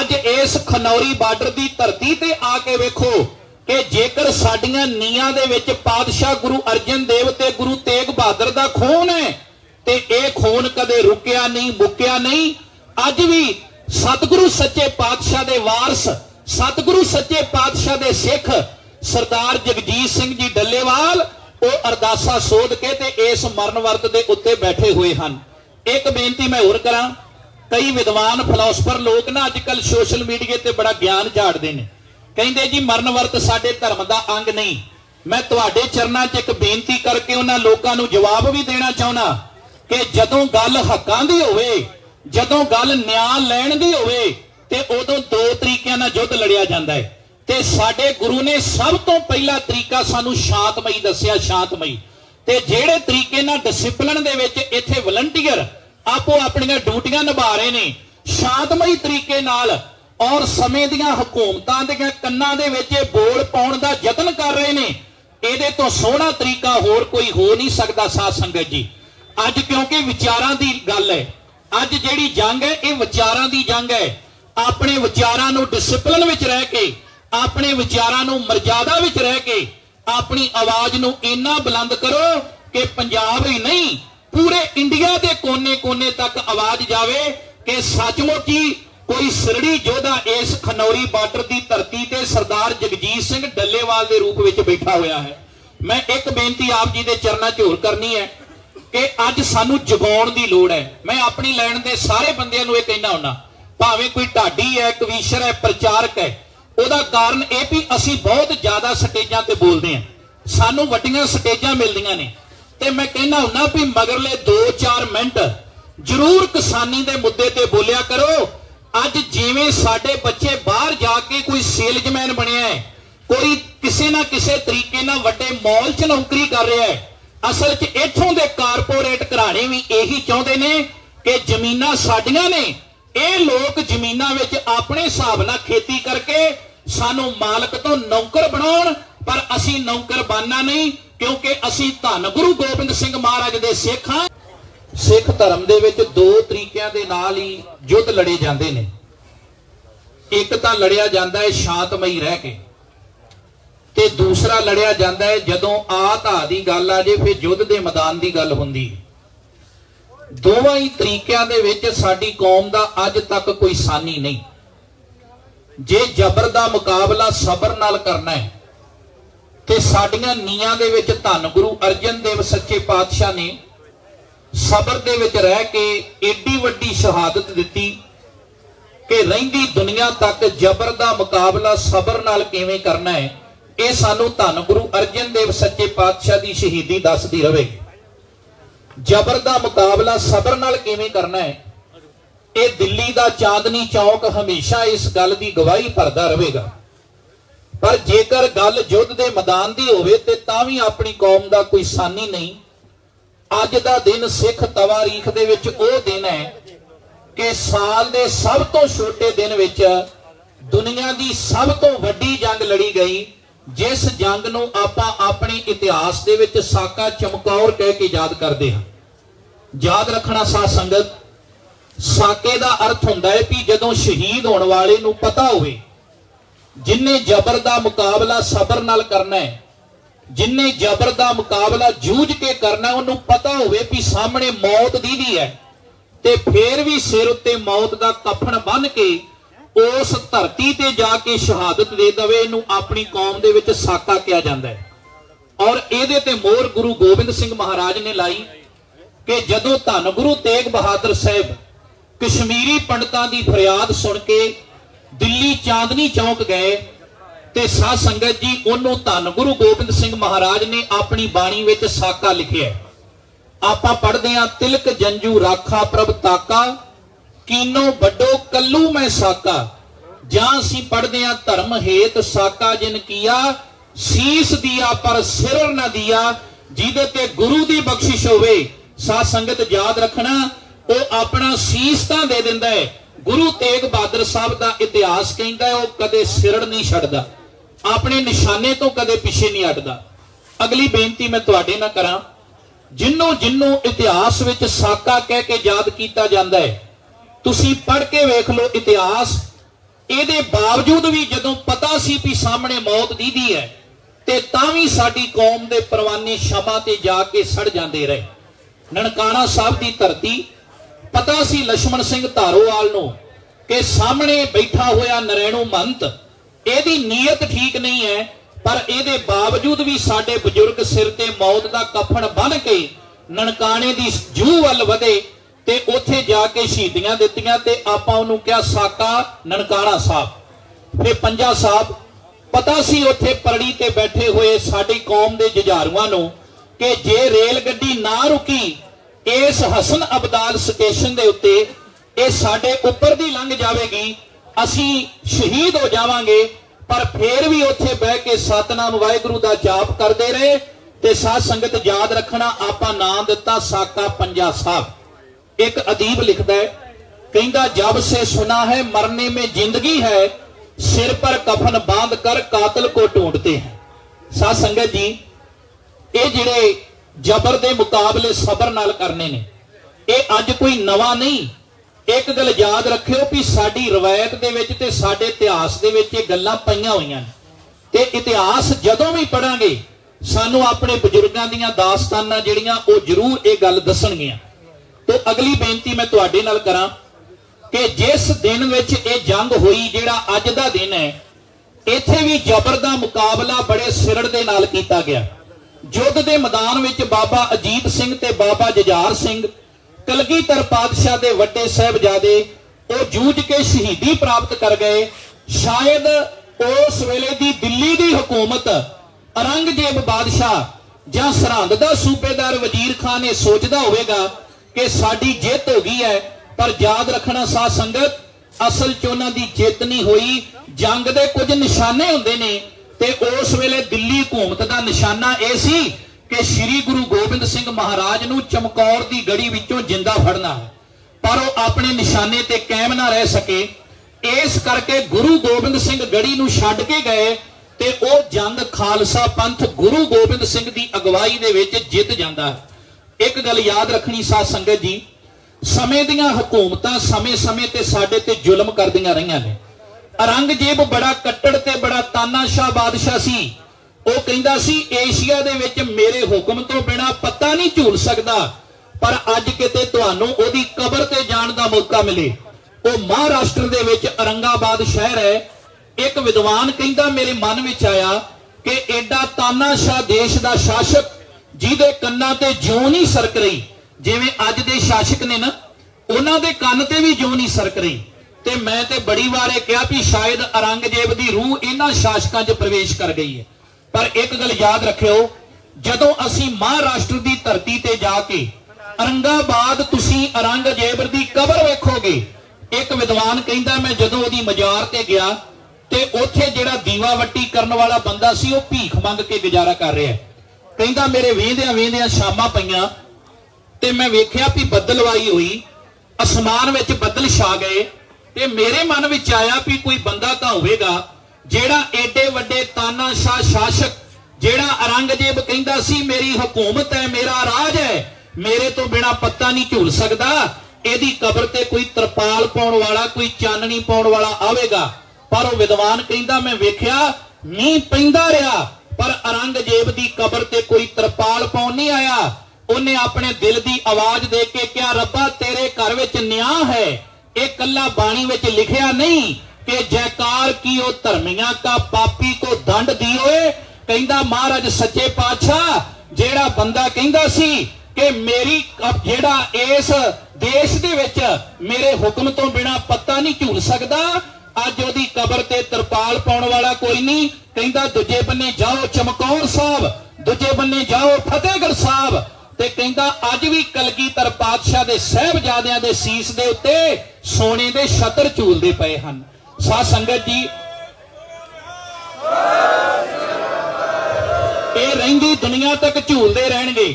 ਅੱਜ ਇਸ ਖਨੌਰੀ ਬਾਰਡਰ ਦੀ ਧਰਤੀ ਤੇ ਆ ਕੇ ਵੇਖੋ ਕਿ ਜੇਕਰ ਸਾਡੀਆਂ ਨੀਆਂ ਦੇ ਵਿੱਚ ਪਾਤਸ਼ਾਹ ਗੁਰੂ ਅਰਜਨ ਦੇਵ ਤੇ ਗੁਰੂ ਤੇਗ ਬਹਾਦਰ ਦਾ ਖੂਨ ਹੈ, ਤੇ ਇਹ ਖੂਨ ਕਦੇ ਰੁਕਿਆ ਨਹੀਂ ਮੁੱਕਿਆ ਨਹੀਂ, ਅੱਜ ਵੀ ਸਤਿਗੁਰੂ ਸੱਚੇ ਪਾਤਸ਼ਾਹ ਦੇ ਵਾਰਸ, ਸਤਿਗੁਰੂ ਸੱਚੇ ਪਾਤਸ਼ਾਹ ਦੇ ਸਿੱਖ, ਸਰਦਾਰ ਜਗਜੀਤ ਸਿੰਘ ਜੀ ਡੱਲੇਵਾਲ, ਉਹ ਅਰਦਾਸਾ ਸੋਧ ਕੇ ਤੇ ਇਸ ਮਰਨ ਵਰਤ ਦੇ ਉੱਤੇ ਬੈਠੇ ਹੋਏ ਹਨ। ਇੱਕ ਬੇਨਤੀ ਮੈਂ ਹੋਰ ਕਰਾਂ ਕਈ ਵਿਦਵਾਨ ਫਿਲਾਸਫਰ ਲੋਕ ਨਾ ਅੱਜ ਕੱਲ ਸੋਸ਼ਲ ਮੀਡੀਆ ਤੇ ਬੜਾ ਗਿਆਨ ਝਾੜਦੇ ਨੇ। ਕਹਿੰਦੇ ਜੀ, ਮਰਨ ਵਰਤ ਸਾਡੇ ਧਰਮ ਦਾ ਅੰਗ ਨਹੀਂ। ਮੈਂ ਤੁਹਾਡੇ ਚਰਨਾਂ 'ਚ ਇੱਕ ਬੇਨਤੀ ਕਰਕੇ ਉਹਨਾਂ ਲੋਕਾਂ ਨੂੰ ਜਵਾਬ ਵੀ ਦੇਣਾ ਚਾਹੁੰਦਾ ਕਿ ਜਦੋਂ ਗੱਲ ਹੱਕਾਂ ਦੀ ਹੋਵੇ, ਜਦੋਂ ਗੱਲ ਨਿਆਂ ਲੈਣ ਦੀ ਹੋਵੇ, ਤੇ ਉਦੋਂ ਦੋ ਤਰੀਕਿਆਂ ਨਾਲ ਯੁੱਧ ਲੜਿਆ ਜਾਂਦਾ ਹੈ। ਤੇ ਸਾਡੇ ਗੁਰੂ ਨੇ ਸਭ ਤੋਂ ਪਹਿਲਾ ਤਰੀਕਾ ਸਾਨੂੰ ਸ਼ਾਂਤਮਈ ਦੱਸਿਆ, ਸ਼ਾਂਤਮਈ। ਤੇ ਜਿਹੜੇ ਤਰੀਕੇ ਨਾਲ ਡਿਸਪਲਿਨ ਦੇ ਵਿੱਚ ਇੱਥੇ ਵਲੰਟੀਅਰ ਆਪੋ ਆਪਣੀਆਂ ਡਿਊਟੀਆਂ ਨਿਭਾ ਰਹੇ ਨੇ। ਸ਼ਾਂਤਮਈ ਤਰੀਕੇ ਨਾਲ ਔਰ ਸਮੇਂ ਦੀਆਂ ਹਕੂਮਤਾਂ ਦੀਆਂ ਕੰਨਾਂ ਦੇ ਵਿੱਚ ਇਹ ਬੋਲ ਪਾਉਣ ਦਾ ਯਤਨ ਕਰ ਰਹੇ ਨੇ। ਇਹਦੇ ਤੋਂ ਸੋਹਣਾ ਤਰੀਕਾ ਹੋਰ ਕੋਈ ਹੋ ਨਹੀਂ ਸਕਦਾ, ਸਾਧ ਸੰਗਤ ਜੀ। ਅੱਜ ਕਿਉਂਕਿ ਵਿਚਾਰਾਂ ਦੀ ਗੱਲ ਹੈ, ਅੱਜ ਜਿਹੜੀ ਜੰਗ ਹੈ, ਇਹ ਵਿਚਾਰਾਂ ਦੀ ਜੰਗ ਹੈ। ਆਪਣੇ ਵਿਚਾਰਾਂ ਨੂੰ ਡਿਸਪਲਿਨ ਵਿੱਚ ਰਹਿ ਕੇ, ਆਪਣੇ ਵਿਚਾਰਾਂ ਨੂੰ ਮਰਜ਼ਾਦਾ ਵਿੱਚ ਰਹਿ ਕੇ, ਆਪਣੀ ਆਵਾਜ਼ ਨੂੰ ਇੰਨਾ ਬੁਲੰਦ ਕਰੋ ਕਿ ਪੰਜਾਬ ਹੀ ਨਹੀਂ ਪੂਰੇ ਇੰਡੀਆ ਦੇ ਕੋਨੇ-ਕੋਨੇ ਤੱਕ ਆਵਾਜ਼ ਜਾਵੇ ਕਿ ਸੱਚਮੁੱਚ ਹੀ ਕੋਈ ਸਿਰੜੀ ਯੋਧਾ ਇਸ ਖਨੌਰੀ ਬਾਰਡਰ ਦੀ ਧਰਤੀ ਤੇ ਸਰਦਾਰ ਜਗਜੀਤ ਸਿੰਘ ਡੱਲੇਵਾਲ ਦੇ ਰੂਪ ਵਿੱਚ ਬੈਠਾ ਹੋਇਆ ਹੈ। ਮੈਂ ਇੱਕ ਬੇਨਤੀ ਆਪ ਜੀ ਦੇ ਚਰਨਾਂ 'ਚ ਹੋਰ ਕਰਨੀ ਹੈ ਕਿ ਅੱਜ ਸਾਨੂੰ ਜਗਾਉਣ ਦੀ ਲੋੜ ਹੈ। ਮੈਂ ਆਪਣੀ ਲੈਣ ਦੇ ਸਾਰੇ ਬੰਦਿਆਂ ਨੂੰ ਇਹ ਕਹਿਣਾ ਹੁੰਦਾ, ਭਾਵੇਂ ਕੋਈ ਢਾਡੀ ਹੈ, ਕਵੀਸ਼ਰ ਹੈ, ਪ੍ਰਚਾਰਕ ਹੈ, ਉਹਦਾ ਕਾਰਨ ਇਹ ਵੀ ਅਸੀਂ ਬਹੁਤ ਜ਼ਿਆਦਾ ਸਟੇਜਾਂ ਤੇ ਬੋਲਦੇ ਹਾਂ। ਸਾਨੂੰ ਵੱਡੀਆਂ ਸਟੇਜਾਂ ਮਿਲਦੀਆਂ ਨੇ। ਤੇ ਮੈਂ ਕਹਿੰਦਾ ਹੁੰਦਾ ਵੀ ਮਗਰਲੇ 2-4 ਮਿੰਟ ਜ਼ਰੂਰ ਕਿਸਾਨੀ ਦੇ ਮੁੱਦੇ ਤੇ ਬੋਲਿਆ ਕਰੋ। ਅੱਜ ਜਿਵੇਂ ਸਾਡੇ ਬੱਚੇ ਬਾਹਰ ਜਾ ਕੇ ਕੋਈ ਸੇਲਜ਼ਮੈਨ ਬਣਿਆ ਹੈ, ਕੋਈ ਕਿਸੇ ਨਾ ਕਿਸੇ ਤਰੀਕੇ ਨਾਲ ਵੱਡੇ ਮਾਲ 'ਚ ਨੌਕਰੀ ਕਰ ਰਿਹਾ ਹੈ, ਅਸਲ 'ਚ ਇੱਥੋਂ ਦੇ ਕਾਰਪੋਰੇਟ ਘਰਾਣੇ ਵੀ ਇਹੀ ਚਾਹੁੰਦੇ ਨੇ ਕਿ ਜ਼ਮੀਨਾਂ ਸਾਡੀਆਂ ਨੇ। ਇਹ ਲੋਕ ਜ਼ਮੀਨਾਂ ਵਿੱਚ ਆਪਣੇ ਹਿਸਾਬ ਨਾਲ ਖੇਤੀ ਕਰਕੇ ਸਾਨੂੰ ਮਾਲਕ ਤੋਂ ਨੌਕਰ ਬਣਾਉਣ, ਪਰ ਅਸੀਂ ਨੌਕਰ ਬਣਨਾ ਨਹੀਂ ਕਿਉਂਕਿ ਅਸੀਂ ਧੰਨ ਗੁਰੂ ਗੋਬਿੰਦ ਸਿੰਘ ਮਹਾਰਾਜ ਦੇ ਸਿੱਖ ਹਾਂ। ਸਿੱਖ ਧਰਮ ਦੇ ਵਿੱਚ ਦੋ ਤਰੀਕਿਆਂ ਦੇ ਨਾਲ ਹੀ ਯੁੱਧ ਲੜੇ ਜਾਂਦੇ ਨੇ। ਇੱਕ ਤਾਂ ਲੜਿਆ ਜਾਂਦਾ ਹੈ ਸ਼ਾਂਤਮਈ ਰਹਿ ਕੇ ਤੇ ਦੂਸਰਾ ਲੜਿਆ ਜਾਂਦਾ ਹੈ ਜਦੋਂ ਆ ਧਾ ਦੀ ਗੱਲ ਆ ਜੇ, ਫਿਰ ਯੁੱਧ ਦੇ ਮੈਦਾਨ ਦੀ ਗੱਲ ਹੁੰਦੀ ਹੈ। ਦੋਵਾਂ ਹੀ ਤਰੀਕਿਆਂ ਦੇ ਵਿੱਚ ਸਾਡੀ ਕੌਮ ਦਾ ਅੱਜ ਤੱਕ ਕੋਈ ਸਾਨੀ ਨਹੀਂ। ਜੇ ਜ਼ਬਰ ਦਾ ਮੁਕਾਬਲਾ ਸਬਰ ਨਾਲ ਕਰਨਾ ਹੈ ਤੇ ਸਾਡੀਆਂ ਨੀਆਂ ਦੇ ਵਿੱਚ ਧੰਨ ਗੁਰੂ ਅਰਜਨ ਦੇਵ ਸੱਚੇ ਪਾਤਸ਼ਾਹ ਨੇ ਸਬਰ ਦੇ ਵਿੱਚ ਰਹਿ ਕੇ ਏਡੀ ਵੱਡੀ ਸ਼ਹਾਦਤ ਦਿੱਤੀ ਕਿ ਰਹਿੰਦੀ ਦੁਨੀਆ ਤੱਕ ਜ਼ਬਰ ਦਾ ਮੁਕਾਬਲਾ ਸਬਰ ਨਾਲ ਕਿਵੇਂ ਕਰਨਾ ਹੈ, ਇਹ ਸਾਨੂੰ ਧੰਨ ਗੁਰੂ ਅਰਜਨ ਦੇਵ ਸੱਚੇ ਪਾਤਸ਼ਾਹ ਦੀ ਸ਼ਹੀਦੀ ਦੱਸਦੀ ਰਵੇ। ਜ਼ਬਰ ਦਾ ਮੁਕਾਬਲਾ ਸਬਰ ਨਾਲ ਕਿਵੇਂ ਕਰਨਾ ਹੈ, ਇਹ ਦਿੱਲੀ ਦਾ ਚਾਂਦਨੀ ਚੌਕ ਹਮੇਸ਼ਾ ਇਸ ਗੱਲ ਦੀ ਗਵਾਹੀ ਭਰਦਾ ਰਹੇਗਾ। ਪਰ ਜੇਕਰ ਗੱਲ ਯੁੱਧ ਦੇ ਮੈਦਾਨ ਦੀ ਹੋਵੇ ਤੇ ਤਾਂ ਵੀ ਆਪਣੀ ਕੌਮ ਦਾ ਕੋਈ ਸਾਨੀ ਨਹੀਂ। ਅੱਜ ਦਾ ਦਿਨ ਸਿੱਖ ਤਵਾਰੀਖ ਦੇ ਵਿੱਚ ਉਹ ਦਿਨ ਹੈ ਕਿ ਸਾਲ ਦੇ ਸਭ ਤੋਂ ਛੋਟੇ ਦਿਨ ਵਿੱਚ ਦੁਨੀਆ ਦੀ ਸਭ ਤੋਂ ਵੱਡੀ ਜੰਗ ਲੜੀ ਗਈ, ਜਿਸ ਜੰਗ ਨੂੰ ਆਪਾਂ ਆਪਣੇ ਇਤਿਹਾਸ ਦੇ ਵਿੱਚ ਸਾਕਾ ਚਮਕੌਰ ਕਹਿ ਕੇ ਯਾਦ ਕਰਦੇ ਹਾਂ। ਯਾਦ ਰੱਖਣਾ ਸਾਧ ਸੰਗਤ, ਸਾਕੇ ਦਾ ਅਰਥ ਹੁੰਦਾ ਹੈ ਕਿ ਜਦੋਂ ਸ਼ਹੀਦ ਹੋਣ ਵਾਲੇ ਨੂੰ ਪਤਾ ਹੋਵੇ ਜਿਨਨੇ ਜ਼ਬਰ ਦਾ ਮੁਕਾਬਲਾ ਸਬਰ ਨਾਲ ਕਰਨਾ ਹੈ ਜਿਨਨੇ ਜ਼ਬਰ ਦਾ ਮੁਕਾਬਲਾ ਜੂਝ ਕੇ ਕਰਨਾ ਉਹਨੂੰ ਪਤਾ ਹੋਵੇ ਕਿ ਸਾਹਮਣੇ ਮੌਤ ਦੀਦੀ ਹੈ ਤੇ ਫੇਰ ਵੀ ਸਿਰ ਉੱਤੇ ਮੌਤ ਦਾ ਕਫਨ ਬੰਨ ਕੇ ਉਸ ਧਰਤੀ ਤੇ ਜਾ ਕੇ ਸ਼ਹਾਦਤ ਦੇ ਦਵੇ, ਇਹਨੂੰ ਆਪਣੀ ਕੌਮ ਦੇ ਵਿੱਚ ਸਾਕਾ ਕਿਹਾ ਜਾਂਦਾ ਹੈ। ਔਰ ਇਹਦੇ ਤੇ ਮੋਹਰ ਗੁਰੂ ਗੋਬਿੰਦ ਸਿੰਘ ਮਹਾਰਾਜ ਨੇ ਲਾਈ ਕਿ ਜਦੋਂ ਧੰਨ ਗੁਰੂ ਤੇਗ ਬਹਾਦਰ ਸਾਹਿਬ ਕਸ਼ਮੀਰੀ ਪੰਡਤਾਂ ਦੀ ਫਰਿਆਦ ਸੁਣ ਕੇ ਦਿੱਲੀ ਚਾਂਦਨੀ ਚੌਕ ਗਏ ਤੇ ਸਾਧ ਸੰਗਤ ਜੀ, ਉਹਨੂੰ ਧੰਨ ਗੁਰੂ ਗੋਬਿੰਦ ਸਿੰਘ ਮਹਾਰਾਜ ਨੇ ਆਪਣੀ ਬਾਣੀ ਵਿੱਚ ਸਾਕਾ ਲਿਖਿਆ ਆਪਾਂ ਪੜ੍ਹਦੇ ਹਾਂ, ਤਿਲਕ ਜੰਜੂ ਰਾਖਾ ਪ੍ਰਭ ਤਾਕਾ, ਕੀਨੋ ਵੱਡੋ ਕੱਲੂ ਮੈਂ ਸਾਕਾ। ਜਾਂ ਅਸੀਂ ਪੜ੍ਹਦੇ ਹਾਂ, ਧਰਮ ਹੇਤ ਸਾਕਾ ਜਿਨ ਕੀਆ, ਸੀਸ ਦੀਆ ਪਰ ਸਿਰ ਨਾ ਦੀਆ, ਜਿਹਦੇ ਤੇ ਗੁਰੂ ਦੀ ਬਖਸ਼ਿਸ਼ ਹੋਵੇ। ਸਾਧ ਸੰਗਤ ਯਾਦ ਰੱਖਣਾ, ਉਹ ਆਪਣਾ ਸੀਸ ਤਾਂ ਦੇ ਦਿੰਦਾ ਹੈ। ਗੁਰੂ ਤੇਗ ਬਹਾਦਰ ਸਾਹਿਬ ਦਾ ਇਤਿਹਾਸ ਕਹਿੰਦਾ ਉਹ ਕਦੇ ਸਿਰੜ ਨਹੀਂ ਛੱਡਦਾ। ਆਪਣੇ ਨਿਸ਼ਾਨੇ ਤੋਂ ਕਦੇ ਪਿੱਛੇ ਨਹੀਂ ਹਟਦਾ। ਅਗਲੀ ਬੇਨਤੀ ਮੈਂ ਤੁਹਾਡੇ ਨਾਲ ਕਰਾਂ ਜਿੰਨੂੰ ਜਿੰਨੂੰ ਇਤਿਹਾਸ ਵਿੱਚ ਸਾਕਾ ਕਹਿ ਕੇ ਯਾਦ ਕੀਤਾ ਜਾਂਦਾ ਹੈ, ਤੁਸੀਂ ਪੜ੍ਹ ਕੇ ਵੇਖ ਲਓ ਇਤਿਹਾਸ। ਇਹਦੇ ਬਾਵਜੂਦ ਵੀ ਜਦੋਂ ਪਤਾ ਸੀ ਵੀ ਸਾਹਮਣੇ ਮੌਤ ਦੀਦੀ ਹੈ, ਤੇ ਤਾਂ ਵੀ ਸਾਡੀ ਕੌਮ ਦੇ ਪਰਵਾਨੇ ਸ਼ਮਾ ਤੇ ਜਾ ਕੇ ਸੜ ਜਾਂਦੇ ਰਹੇ। ਨਨਕਾਣਾ ਸਾਹਿਬ ਦੀ ਧਰਤੀ ਪਤਾ ਸੀ ਲక్ష్మణ ਸਿੰਘ ਧਾਰੋਵਾਲ ਨੂੰ ਕਿ ਸਾਹਮਣੇ ਬੈਠਾ ਹੋਇਆ ਨਰੈਣੂ ਮੰਤ, ਇਹਦੀ ਨੀਅਤ ਠੀਕ ਨਹੀਂ ਹੈ, ਪਰ ਇਹਦੇ ਬਾਵਜੂਦ ਵੀ ਸਾਡੇ ਬਜ਼ੁਰਗ ਸਿਰ ਤੇ ਮੌਤ ਦਾ ਕਫਨ ਬੰਨ ਕੇ ਨਨਕਾਣੇ ਦੀ ਜੂ ਵੱਲ ਵਧੇ ਤੇ ਉੱਥੇ ਜਾ ਕੇ ਸ਼ਹੀਦੀਆਂ ਦਿੱਤੀਆਂ ਤੇ ਆਪਾਂ ਉਹਨੂੰ ਕਿਹਾ, ਸਾਕਾ, ਨਨਕਾਣਾ ਸਾਹਿਬ। ਫਿਰ ਪੰਜਾ ਸਾਹਿਬ, ਪਤਾ ਸੀ ਉੱਥੇ ਪਰੜੀ ਤੇ ਬੈਠੇ ਹੋਏ ਸਾਡੀ ਕੌਮ ਦੇ ਜੁਝਾਰੂਆਂ ਨੂੰ ਕਿ ਜੇ ਰੇਲ ਗੱਡੀ ਨਾ ਰੁਕੀ ਇਸ ਹਸਨ ਅਬਦਾਲ ਸਟੇਸ਼ਨ ਦੇ ਉੱਤੇ ਇਹ ਸਾਡੇ ਉੱਪਰ ਦੀ ਲੰਘ ਜਾਵੇਗੀ। ਅਸੀਂ ਸ਼ਹੀਦ ਹੋ ਜਾਵਾਂਗੇ, ਪਰ ਫੇਰ ਵੀ ਉੱਥੇ ਬਹਿ ਕੇ ਸਤਨਾਮ ਵਾਹਿਗੁਰੂ ਦਾ ਜਾਪ ਕਰਦੇ ਰਹੇ ਤੇ ਸਾਧ ਸੰਗਤ ਯਾਦ ਰੱਖਣਾ, ਆਪਾਂ ਨਾਮ ਦਿੱਤਾ ਸਾਕਾ ਪੰਜਾ ਸਾਹਿਬ। ਇੱਕ ਅਦੀਬ ਲਿਖਦਾ ਹੈ, ਕਹਿੰਦਾ, ਜਬ ਸੇ ਸੁਨਾ ਹੈ, ਮਰਨੇ ਮੇ ਜ਼ਿੰਦਗੀ ਹੈ, ਸਿਰ ਪਰ ਕਫਨ ਬਾਂਧ ਕਰ ਕਾਤਲ ਕੋ ਢੂੰਡਤੇ ਹੈ। ਸਾਧ ਸੰਗਤ ਜੀ, ਇਹ ਜਿਹੜੇ ਜ਼ਬਰ ਦੇ ਮੁਕਾਬਲੇ ਸਬਰ ਨਾਲ ਕਰਨੇ ਨੇ। ਇਹ ਅੱਜ ਕੋਈ ਨਵਾਂ ਨਹੀਂ। ਇੱਕ ਗੱਲ ਯਾਦ ਰੱਖਿਓ ਵੀ ਸਾਡੀ ਰਵਾਇਤ ਦੇ ਵਿੱਚ ਤੇ ਸਾਡੇ ਇਤਿਹਾਸ ਦੇ ਵਿੱਚ ਇਹ ਗੱਲਾਂ ਪਈਆਂ ਹੋਈਆਂ ਨੇ। ਤੇ ਇਤਿਹਾਸ ਜਦੋਂ ਵੀ ਪੜਾਂਗੇ ਸਾਨੂੰ ਆਪਣੇ ਬਜ਼ੁਰਗਾਂ ਦੀਆਂ ਦਾਸਤਾਨਾਂ ਜਿਹੜੀਆਂ, ਉਹ ਜ਼ਰੂਰ ਇਹ ਗੱਲ ਦੱਸਣਗੀਆਂ। ਤੇ ਅਗਲੀ ਬੇਨਤੀ ਮੈਂ ਤੁਹਾਡੇ ਨਾਲ ਕਰਾਂ ਕਿ ਜਿਸ ਦਿਨ ਵਿੱਚ ਇਹ ਜੰਗ ਹੋਈ, ਜਿਹੜਾ ਅੱਜ ਦਾ ਦਿਨ ਹੈ, ਇੱਥੇ ਵੀ ਜ਼ਬਰ ਦਾ ਮੁਕਾਬਲਾ ਬੜੇ ਸਿਰੜ ਦੇ ਨਾਲ ਕੀਤਾ ਗਿਆ। ਯੁੱਧ ਦੇ ਮੈਦਾਨ ਵਿੱਚ ਬਾਬਾ ਅਜੀਤ ਸਿੰਘ ਤੇ ਬਾਬਾ ਜੁਝਾਰ ਸਿੰਘ, ਕਲਗੀਧਰ ਪਾਤਸ਼ਾਹ ਦੇ ਵੱਡੇ ਸਾਹਿਬਜ਼ਾਦੇ, ਉਹ ਜੂਝ ਕੇ ਸ਼ਹੀਦੀ ਪ੍ਰਾਪਤ ਕਰ ਗਏ। ਸ਼ਾਇਦ ਉਸ ਵੇਲੇ ਦੀ ਦਿੱਲੀ ਦੀ ਹਕੂਮਤ ਔਰੰਗਜ਼ੇਬ ਬਾਦਸ਼ਾਹ ਜਾਂ ਸਰਹੰਦ ਦਾ ਸੂਬੇਦਾਰ ਵਜ਼ੀਰ ਖਾਨ ਇਹ ਸੋਚਦਾ ਹੋਵੇਗਾ ਕਿ ਸਾਡੀ ਜਿੱਤ ਹੋ ਗਈ ਹੈ, ਪਰ ਯਾਦ ਰੱਖਣਾ ਸਾਧ ਸੰਗਤ, ਅਸਲ ਚ ਉਹਨਾਂ ਦੀ ਜਿੱਤ ਨਹੀਂ ਹੋਈ। ਜੰਗ ਦੇ ਕੁਝ ਨਿਸ਼ਾਨੇ ਹੁੰਦੇ ਨੇ। ਤੇ ਉਸ ਵੇਲੇ ਦਿੱਲੀ ਹਕੂਮਤ ਦਾ ਨਿਸ਼ਾਨਾ ਇਹ ਸੀ ਕਿ ਸ੍ਰੀ ਗੁਰੂ ਗੋਬਿੰਦ ਸਿੰਘ ਮਹਾਰਾਜ ਨੂੰ ਚਮਕੌਰ ਦੀ ਗੜੀ ਵਿੱਚੋਂ ਜਿੰਦਾ ਫੜਨਾ ਹੈ। ਪਰ ਉਹ ਆਪਣੇ ਨਿਸ਼ਾਨੇ ਤੇ ਕਾਇਮ ਨਾ ਰਹਿ ਸਕੇ। ਇਸ ਕਰਕੇ ਗੁਰੂ ਗੋਬਿੰਦ ਸਿੰਘ ਗੜੀ ਨੂੰ ਛੱਡ ਕੇ ਗਏ ਤੇ ਉਹ ਜੰਗ ਖਾਲਸਾ ਪੰਥ ਗੁਰੂ ਗੋਬਿੰਦ ਸਿੰਘ ਦੀ ਅਗਵਾਈ ਦੇ ਵਿੱਚ ਜਿੱਤ ਜਾਂਦਾ ਹੈ। ਇੱਕ ਗੱਲ ਯਾਦ ਰੱਖਣੀ ਸਾਧ ਸੰਗਤ ਜੀ, ਸਮੇਂ ਦੀਆਂ ਹਕੂਮਤਾਂ ਸਮੇਂ-ਸਮੇਂ ਤੇ ਸਾਡੇ ਤੇ ਜ਼ੁਲਮ ਕਰਦੀਆਂ ਰਹੀਆਂ ਨੇ। ਔਰੰਗਜ਼ੇਬ ਬੜਾ ਕੱਟੜ ਬੜਾ ਤਾਨਾਸ਼ਾਹ ਬਾਦਸ਼ਾਹ ਸੀ। ਉਹ ਕਹਿੰਦਾ ਸੀ, ਏਸ਼ੀਆ ਦੇ ਵਿੱਚ ਮੇਰੇ ਹੁਕਮ ਤੋਂ ਬਿਨਾ ਪੱਤਾ ਨਹੀਂ ਝੂਲ ਸਕਦਾ। ਪਰ ਅੱਜ ਕਿਤੇ ਤੁਹਾਨੂੰ ਉਹਦੀ ਕਬਰ ਤੇ ਜਾਣ ਦਾ ਮੌਕਾ ਮਿਲੇ। ਉਹ ਮਹਾਰਾਸ਼ਟਰ ਦੇ ਵਿੱਚ ਔਰੰਗਾਬਾਦ ਸ਼ਹਿਰ ਹੈ। ਇੱਕ ਵਿਦਵਾਨ ਕਹਿੰਦਾ, ਮੇਰੇ ਮਨ ਵਿੱਚ ਆਇਆ ਕਿ ਐਡਾ ਤਾਨਾਸ਼ਾਹ ਦੇਸ਼ ਦਾ ਸ਼ਾਸਕ, ਜਿਹਦੇ ਕੰਨਾਂ ਤੇ ਜਿਉਂ ਨਹੀਂ ਸਰਕ ਰਹੀ, ਜਿਵੇਂ ਅੱਜ ਦੇ ਸ਼ਾਸਕ ਨੇ ਨਾ, ਉਹਨਾਂ ਦੇ ਕੰਨ ਤੇ ਵੀ ਜਿਉਂ ਨਹੀਂ ਸਰਕ ਰਹੀ। ਤੇ ਮੈਂ ਤੇ ਬੜੀ ਵਾਰ ਇਹ ਕਿਹਾ ਵੀ ਸ਼ਾਇਦ ਔਰੰਗਜ਼ੇਬ ਦੀ ਰੂਹ ਇਹਨਾਂ ਸ਼ਾਸਕਾਂ 'ਚ ਪ੍ਰਵੇਸ਼ ਕਰ ਗਈ ਹੈ। ਪਰ ਇੱਕ ਗੱਲ ਯਾਦ ਰੱਖਿਓ, ਜਦੋਂ ਅਸੀਂ ਮਹਾਰਾਸ਼ਟਰ ਦੀ ਧਰਤੀ ਤੇ ਜਾ ਕੇ ਔਰੰਗਾਬਾਦ ਤੁਸੀਂ ਔਰੰਗਜ਼ੇਬ ਦੀ ਕਬਰ ਵੇਖੋਗੇ, ਇੱਕ ਵਿਦਵਾਨ ਕਹਿੰਦਾ, ਮੈਂ ਜਦੋਂ ਉਹਦੀ ਮਜ਼ਾਰ ਤੇ ਗਿਆ ਤੇ ਉੱਥੇ ਜਿਹੜਾ ਦੀਵਾ ਵੱਟੀ ਕਰਨ ਵਾਲਾ ਬੰਦਾ ਸੀ, ਉਹ ਭੀਖ ਮੰਗ ਕੇ ਗੁਜ਼ਾਰਾ ਕਰ ਰਿਹਾ ਕਹਿੰਦਾ, ਮੇਰੇ ਵੇਂਦਿਆਂ ਵੇਂਦਿਆਂ ਸ਼ਾਮਾਂ ਪਈਆਂ ਤੇ ਮੈਂ ਵੇਖਿਆ ਵੀ ਬੱਦਲਵਾਈ ਹੋਈ, ਅਸਮਾਨ ਵਿੱਚ ਬੱਦਲ ਛਾ ਗਏ ਤੇ ਮੇਰੇ ਮਨ ਵਿੱਚ ਆਇਆ ਵੀ ਕੋਈ ਬੰਦਾ ਤਾਂ ਹੋਵੇਗਾ ਜਿਹੜਾ ਏਡੇ ਵੱਡੇ ਤਾਨਾਸ਼ਾਹ ਸ਼ਾਸਕ, ਜਿਹੜਾ ਔਰੰਗਜ਼ੇਬ ਕਹਿੰਦਾ ਸੀ, ਮੇਰੀ ਹਕੂਮਤ ਹੈ, ਮੇਰਾ ਰਾਜ ਹੈ, ਮੇਰੇ ਤੋਂ ਬਿਨਾ ਪੱਤਾ ਨਹੀਂ ਝੂਲ ਸਕਦਾ। ਇਹਦੀ ਕਬਰ ਤੇ ਕੋਈ ਤਰਪਾਲ ਪਾਉਣ ਵਾਲਾ, ਕੋਈ ਚਾਨਣੀ ਪਾਉਣ ਵਾਲਾ ਆਵੇਗਾ। ਪਰ ਉਹ ਵਿਦਵਾਨ ਕਹਿੰਦਾ, ਮੈਂ ਵੇਖਿਆ, ਮੀਂਹ ਪੈਂਦਾ ਰਿਹਾ, ਪਰ ਔਰੰਗਜ਼ੇਬ ਦੀ ਕਬਰ ਤੇ ਕੋਈ ਤਰਪਾਲ ਪਾਉਣ ਨਹੀਂ ਆਇਆ। ਉਹਨੇ ਆਪਣੇ ਦਿਲ ਦੀ ਆਵਾਜ਼ ਦੇ ਕੇ ਕਿਹਾ, ਰੱਬਾ, ਤੇਰੇ ਘਰ ਵਿੱਚ ਨਿਆਂ ਹੈ। ਇਹ ਕੱਲਾ ਬਾਣੀ ਵਿੱਚ ਲਿਖਿਆ ਨਹੀਂ ਕਿ ਜੈਕਾਰ ਕੀ ਧਰਮੀਆਂ ਕਾ ਪਾਪੀ ਕੋ ਦੰਡ ਦਿਓਏ। ਕਹਿੰਦਾ ਮਹਾਰਾਜ ਸੱਚੇ ਪਾਤਸ਼ਾਹ, ਜਿਹੜਾ ਬੰਦਾ ਕਹਿੰਦਾ ਸੀ ਕਿ ਮੇਰੀ ਜਿਹੜਾ ਇਸ ਦੇਸ਼ ਦੇ ਵਿੱਚ ਮੇਰੇ ਹੁਕਮ ਤੋਂ ਬਿਨਾ ਪੱਤਾ ਨਹੀਂ ਝੂਲ ਸਕਦਾ, ਅੱਜ ਉਹਦੀ ਕਬਰ ਤੇ ਤਰਪਾਲ ਪਾਉਣ ਵਾਲਾ ਕੋਈ ਨਹੀਂ। ਕਹਿੰਦਾ, ਦੂਜੇ ਬੰਨੇ ਜਾਓ ਚਮਕੌਰ ਸਾਹਿਬ, ਦੂਜੇ ਬੰਨੇ ਜਾਓ ਫਤਿਹਗੜ੍ਹ ਸਾਹਿਬ। ਤੇ ਕਹਿੰਦਾ, ਅੱਜ ਵੀ ਕਲਗੀਧਰ ਪਾਤਸ਼ਾਹ ਦੇ ਸਹਿਬਜ਼ਾਦਿਆਂ ਦੇ ਸੀਸ ਦੇ ਉੱਤੇ ਸੋਨੇ ਦੇ ਛਤਰ ਝੂਲਦੇ ਪਏ ਹਨ। ਸਾਧ ਸੰਗਤ ਜੀ, ਇਹ ਰਹਿੰਦੀ ਦੁਨੀਆ ਤੱਕ ਝੂਲਦੇ ਰਹਿਣਗੇ।